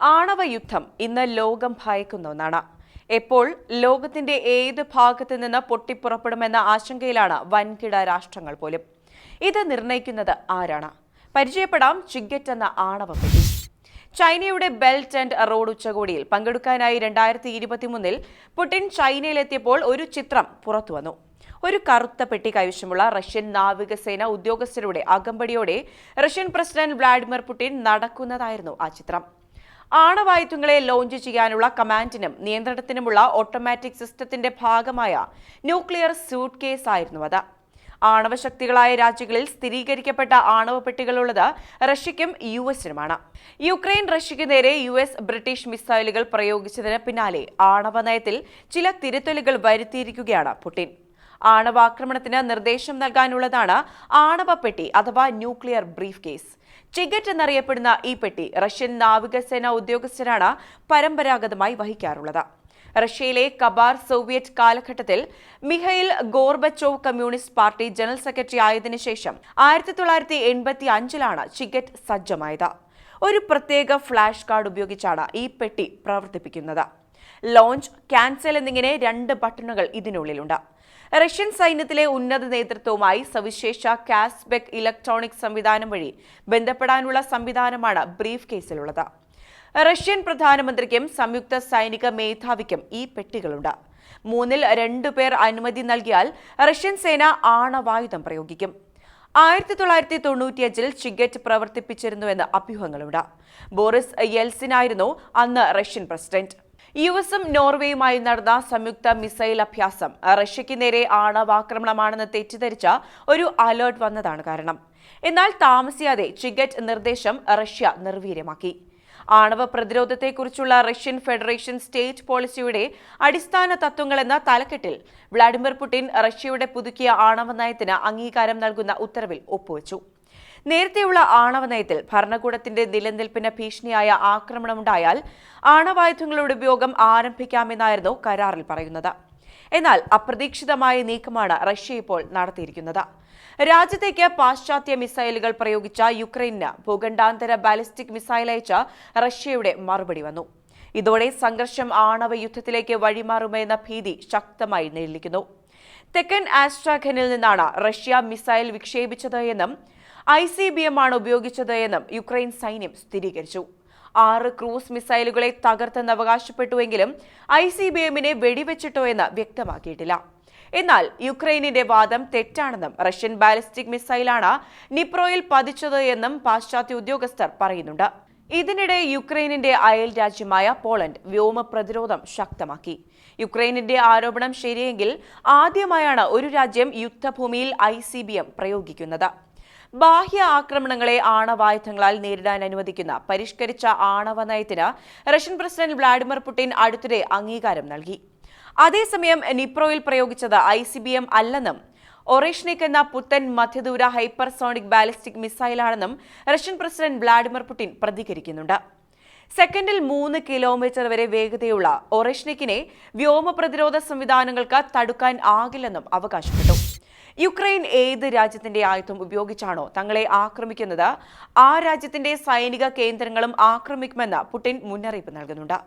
ആണവ യുദ്ധം ഇന്ന് ലോകം ഭയക്കുന്ന ഒന്നാണ്. എപ്പോൾ ലോകത്തിന്റെ ഏത് ഭാഗത്തു നിന്ന് പൊട്ടിപ്പുറപ്പെടുമെന്ന ആശങ്കയിലാണ് വൻകിട രാഷ്ട്രങ്ങൾ പോലും. ഇത് നിർണയിക്കുന്നത് ആരാണ്? പരിചയപ്പെടാം ചിഗറ്റ് എന്ന ആണവ ചൈനയുടെ ബെൽറ്റ് ആൻഡ് റോഡ് ഉച്ചകോടിയിൽ പങ്കെടുക്കാനായി രണ്ടായിരത്തി ഇരുപത്തിമൂന്നിൽ പുടിൻ ചൈനയിലെത്തിയപ്പോൾ ഒരു ചിത്രം പുറത്തു വന്നു. ഒരു കറുത്ത പെട്ടി കൈവശമുള്ള റഷ്യൻ നാവികസേന ഉദ്യോഗസ്ഥരുടെ അകമ്പടിയോടെ റഷ്യൻ പ്രസിഡന്റ് വ്ളാഡിമിർ പുടിൻ നടക്കുന്നതായിരുന്നു ആ ചിത്രം. ആണവായുധങ്ങളെ ലോഞ്ച് ചെയ്യാനുള്ള കമാൻഡിനും നിയന്ത്രണത്തിനുമുള്ള ഓട്ടോമാറ്റിക് സിസ്റ്റത്തിന്റെ ഭാഗമായ ന്യൂക്ലിയർ സ്യൂട്ട് കേസ് ആയിരുന്നു അത്. ആണവശക്തികളായ രാജ്യങ്ങളിൽ സ്ഥിരീകരിക്കപ്പെട്ട ആണവ പെട്ടികളുള്ളത് റഷ്യയ്ക്കും യു എസിനുമാണ് യുക്രൈൻ റഷ്യയ്ക്ക് നേരെ യു എസ് ബ്രിട്ടീഷ് മിസൈലുകൾ പ്രയോഗിച്ചതിന് പിന്നാലെ ആണവ നയത്തിൽ ചില തിരുത്തലുകൾ വരുത്തിയിരിക്കുകയാണ് പുടിൻ. ആണവാക്രമണത്തിന് നിർദ്ദേശം നൽകാനുള്ളതാണ് ആണവ പെട്ടി അഥവാ ന്യൂക്ലിയർ ബ്രീഫ് കേസ്. ചിഗറ്റ് എന്നറിയപ്പെടുന്ന ഈ പെട്ടി റഷ്യൻ നാവികസേന ഉദ്യോഗസ്ഥരാണ് പരമ്പരാഗതമായി വഹിക്കാറുള്ളത്. റഷ്യയിലെ കബാർ സോവിയറ്റ് കാലഘട്ടത്തിൽ Mikhail Gorbachev communist party general secretary ആയതിനു ശേഷം ആയിരത്തി തൊള്ളായിരത്തി എൺപത്തി അഞ്ചിലാണ് ചിഗറ്റ് സജ്ജമായത്. ഒരു പ്രത്യേക ഫ്ലാഷ് കാർഡ് ഉപയോഗിച്ചാണ് ഈ പെട്ടി പ്രവർത്തിപ്പിക്കുന്നത്. ലോഞ്ച് ക്യാൻസൽ എന്നിങ്ങനെ രണ്ട് ബട്ടണുകൾ ഇതിനുള്ളിലുണ്ട്. റഷ്യൻ സൈന്യത്തിലെ ഉന്നത നേതൃത്വവുമായി സവിശേഷ കാസ്ബെക് ഇലക്ട്രോണിക് സംവിധാനം വഴി ബന്ധപ്പെടാനുള്ള സംവിധാനമാണ് ബ്രീഫ് കേസിലുള്ളത്. റഷ്യൻ പ്രധാനമന്ത്രിക്കും സംയുക്ത സൈനിക മേധാവിക്കും ഈ പെട്ടികളുണ്ട്. മൂന്നിൽ രണ്ടു പേർ അനുമതി നൽകിയാൽ റഷ്യൻ സേന ആണവായുധം പ്രയോഗിക്കും. ആയിരത്തി തൊള്ളായിരത്തി തൊണ്ണൂറ്റിയഞ്ചിൽ ചിഗറ്റ് പ്രവർത്തിപ്പിച്ചിരുന്നുവെന്ന് അഭ്യൂഹങ്ങളുണ്ട്. ബോറിസ് യെൽസിനായിരുന്നു അന്ന് റഷ്യൻ പ്രസിഡന്റ്. യു എസും നോർവേയുമായി നടന്ന സംയുക്ത മിസൈൽ അഭ്യാസം. റഷ്യയ്ക്ക് നേരെ ആണവാക്രമണമാണെന്ന് തെറ്റിദ്ധരിച്ച ഒരു അലേർട്ട് വന്നതാണ് കാരണം. എന്നാൽ താമസിയാതെ ചിഗറ്റ് നിർദ്ദേശം റഷ്യ നിർവീര്യമാക്കി. ആണവ പ്രതിരോധത്തെക്കുറിച്ചുള്ള റഷ്യൻ ഫെഡറേഷൻ സ്റ്റേറ്റ് പോളിസിയുടെ അടിസ്ഥാന തത്വങ്ങൾ എന്ന തലക്കെട്ടിൽ വ്ളാഡിമിർ പുടിൻ റഷ്യയുടെ പുതുക്കിയ ആണവ നയത്തിന് അംഗീകാരം നൽകുന്ന ഉത്തരവിൽ ഒപ്പുവച്ചു. നേരത്തെയുള്ള ആണവ നയത്തിൽ ഭരണകൂടത്തിന്റെ നിലനിൽപ്പിന് ഭീഷണിയായ ആക്രമണമുണ്ടായാൽ ആണവായുധങ്ങളുടെ ഉപയോഗം ആരംഭിക്കാമെന്നായിരുന്നു കരാറിൽ പറയുന്നത്. എന്നാൽ അപ്രതീക്ഷിതമായ നീക്കമാണ് റഷ്യ ഇപ്പോൾ നടത്തിയിരിക്കുന്നത്. രാജ്യത്തേക്ക് പാശ്ചാത്യ മിസൈലുകൾ പ്രയോഗിച്ച യുക്രൈന് ഭൂഖണ്ഡാന്തര ബാലിസ്റ്റിക് മിസൈൽ അയച്ച റഷ്യയുടെ മറുപടി വന്നു. ഇതോടെ സംഘർഷം ആണവ യുദ്ധത്തിലേക്ക് വഴിമാറുമെന്ന ഭീതി ശക്തമായി നിലനിൽക്കുന്നു തെക്കൻ ആസ്ട്രാഖനിൽ നിന്നാണ് റഷ്യ മിസൈൽ വിക്ഷേപിച്ചത് എന്നും ഐ സി ബി എം ആണ് ഉപയോഗിച്ചത് എന്നും യുക്രൈൻ സൈന്യം സ്ഥിരീകരിച്ചു. ആറ് ക്രൂസ് മിസൈലുകളെ തകർത്തെന്ന് അവകാശപ്പെട്ടുവെങ്കിലും ഐ സി ബി എമ്മിനെ വെടിവെച്ചിട്ടോ എന്ന് വ്യക്തമാക്കിയിട്ടില്ല. എന്നാൽ യുക്രൈനിന്റെ വാദം തെറ്റാണെന്നും റഷ്യൻ ബാലിസ്റ്റിക് മിസൈലാണ് നിപ്രോയിൽ പതിച്ചത് എന്നും പാശ്ചാത്യ ഉദ്യോഗസ്ഥർ പറയുന്നുണ്ട്. ഇതിനിടെ യുക്രൈനിന്റെ അയൽ രാജ്യമായ പോളണ്ട് വ്യോമ പ്രതിരോധം ശക്തമാക്കി. യുക്രൈനിന്റെ ആരോപണം ശരിയെങ്കിൽ ആദ്യമായാണ് ഒരു രാജ്യം യുദ്ധഭൂമിയിൽ ഐ പ്രയോഗിക്കുന്നത്. ബാഹ്യ ആക്രമണങ്ങളെ ആണവായുധങ്ങളാൽ നേരിടാൻ അനുവദിക്കുന്ന പരിഷ്കരിച്ച ആണവ നയത്തിന് റഷ്യൻ പ്രസിഡന്റ് വ്ളാഡിമിർ പുടിൻ അടുത്തിടെ അംഗീകാരം നൽകി. അതേസമയം നിപ്രോയിൽ പ്രയോഗിച്ചത് ഐ സി ബി എം അല്ലെന്നും ഒറേഷ്നിക് എന്ന പുത്തൻ മധ്യദൂര ഹൈപ്പർസോണിക് ബാലിസ്റ്റിക് മിസൈലാണെന്നും റഷ്യൻ പ്രസിഡന്റ് വ്ളാഡിമിർ പുടിൻ പ്രതികരിക്കുന്നുണ്ട്. സെക്കൻഡിൽ മൂന്ന് കിലോമീറ്റർ വരെ വേഗതയുള്ള ഒറേഷ്നിക്കിനെ വ്യോമ പ്രതിരോധ സംവിധാനങ്ങൾക്ക് തടുക്കാൻ ആകില്ലെന്നും അവകാശപ്പെട്ടു. യുക്രൈൻ ഏത് രാജ്യത്തിന്റെ ആയുധം ഉപയോഗിച്ചാണോ തങ്ങളെ ആക്രമിക്കുന്നത്? ആ രാജ്യത്തിന്റെ സൈനിക കേന്ദ്രങ്ങളും ആക്രമിക്കുമെന്ന് പുടിൻ മുന്നറിയിപ്പ് നൽകുന്നുണ്ട്.